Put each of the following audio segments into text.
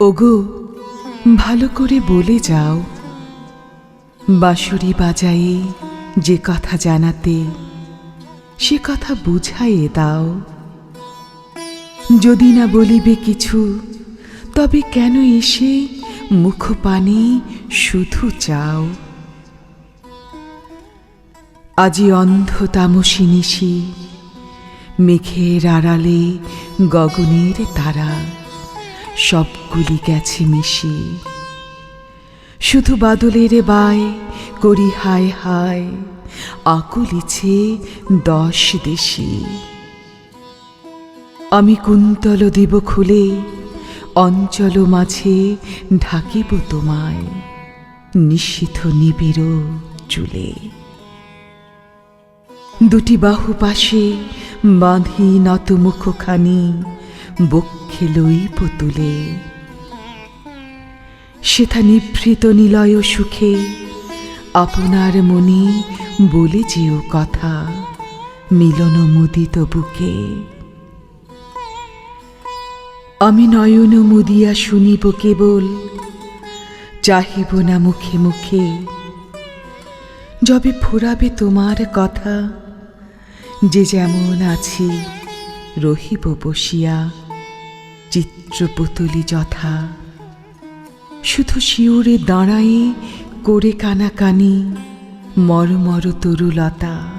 ওগো, ভালো করে বলে যাও। বাঁশুরি বাজায়ে যে কথা জানাতে, সে কথা বুঝাইয়ে দাও। যদি না বলিবে কিছু, তবে কেন এসে মুখপানে শুধু চাও? আজি অন্ধ তামসী নিশি মেঘের আড়ালে গগনের তারা, সবগুলি গেছে মিশি। শুধু বাদলের বায় করি হায় হায়, আকুলিছে দশ দেশি। আমি কুন্তল দিব খুলে, অঞ্চল মাঝে ঢাকিব তোমায়, নিশীথ নিবিড় চুলে। দুটি বাহু পাশে বাঁধি নত মুখখানি, বক্ষে লইব তুলে সেথা নিভৃত নিলয় সুখে, আপনার মনে বলে যেও কথা, মিলন মুদিত বুকে। আমি নয়ন মুদিয়া শুনিব কেবল, চাহিব না মুখে মুখে। যবে ফুরাবে তোমার কথা যে যেমন আছি, রহিব বসিয়া, চিত্রপুতলি যথা। শুধু শিউরে দাঁড়ায়ে করে কানাকানি, মরমর তরুলতা।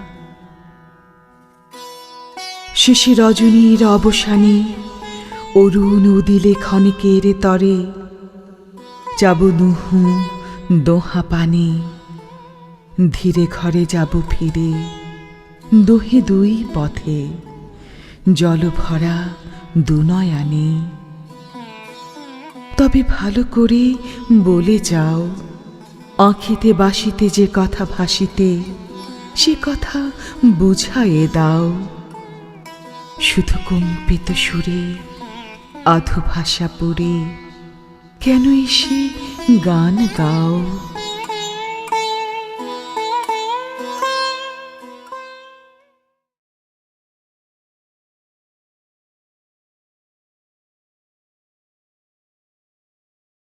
শেষে রজনীর অবসানে, অরুণ উদিলে ক্ষণিকের তরে, যাব নুহু দোহা পানে ধীরে ঘরে যাব ফিরে। দোহে দুই পথে জল ভরা দুনয়ানে। তবে ভালো করে বলে যাও, আঁখিতে বাসিতে যে কথা ভাসিতে, সে কথা বুঝায়ে দাও। শুধু কম্পিত সুরে, আধু ভাষা পড়ে কেন এসে গান গাও?